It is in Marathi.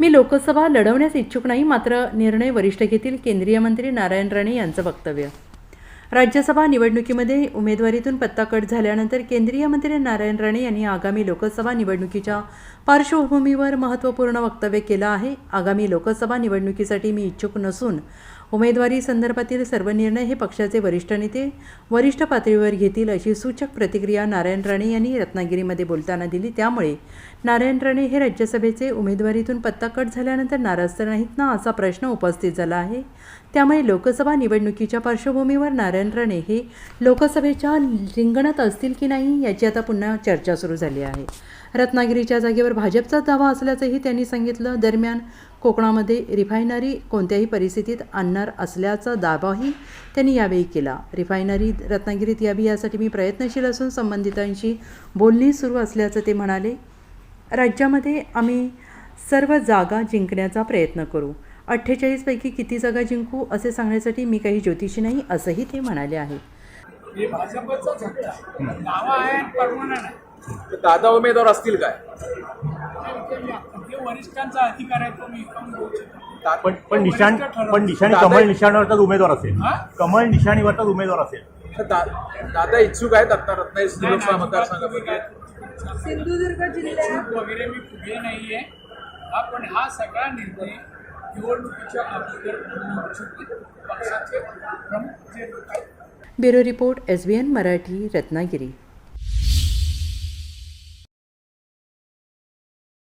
मी लोकसभा लढवण्यास इच्छुक नाही मात्र निर्णय वरिष्ठ घेतील केंद्रीय मंत्री नारायण राणे यांचं वक्तव्य. राज्यसभा निवडणुकीमध्ये उमेदवारीतून पत्ता कट झाल्यानंतर केंद्रीय मंत्री नारायण राणे यांनी आगामी लोकसभा निवडणुकीच्या पार्श्वभूमीवर महत्त्वपूर्ण वक्तव्य केलं आहे. आगामी लोकसभा निवडणुकीसाठी मी इच्छुक नसून उमेदवारी संदर्भातील सर्व निर्णय हे पक्षाचे वरिष्ठ नेते वरिष्ठ पातळीवर घेतील अशी सूचक प्रतिक्रिया नारायण राणे यांनी रत्नागिरीमध्ये बोलताना दिली. त्यामुळे नारायण राणे हे राज्यसभेचे उमेदवारीतून पत्ता कट झाल्यानंतर नाराज तर नाहीत ना असा प्रश्न उपस्थित झाला आहे. त्यामुळे लोकसभा निवडणुकीच्या पार्श्वभूमीवर नारायण राणे हे लोकसभेच्या रिंगणात असतील की नाही याची आता पुन्हा चर्चा सुरू झाली आहे. रत्नागिरीच्या जागेवर भाजपचा दावा असल्याचंही त्यांनी सांगितलं. दरम्यान कोकणामध्ये रिफायनरी कोणत्याही परिस्थितीत आणणार असल्याचा दावाही त्यांनी यावेळी केला. रिफायनरी रत्नागिरीत यावी यासाठी मी प्रयत्नशील असून संबंधितांशी बोलणी सुरू असल्याचं ते म्हणाले. राज्यामध्ये आम्ही सर्व जागा जिंकण्याचा प्रयत्न करू. अठ्ठेचाळीसपैकी किती जागा जिंकू असे सांगण्यासाठी मी काही ज्योतिषी नाही असंही ते म्हणाले हे आहे. दादा उमेदवार असतील काय? हे वरिष्ठांचा अधिकार आहे तो मी इथून बोलू शकतो पण पण निशाण. पण कमळ निशाणीवरचाच उमेदवार असेल. हा? कमळ निशाणीवरचाच उमेदवार असेल. दादा इच्छुक आहेत आता रत्नागिरी लोकसभा मतदारसंघामध्ये? सिंधुदुर्ग जिल्ह्यात वगैरे मी पुढे नाहीये. हा पण हा सगळा निर्णय निवडणुकीच्या अगोदर होऊ इच्छुक पक्षाचे प्रमुख जे लोक आहेत bureau report S B N Marathi Ratnagiri.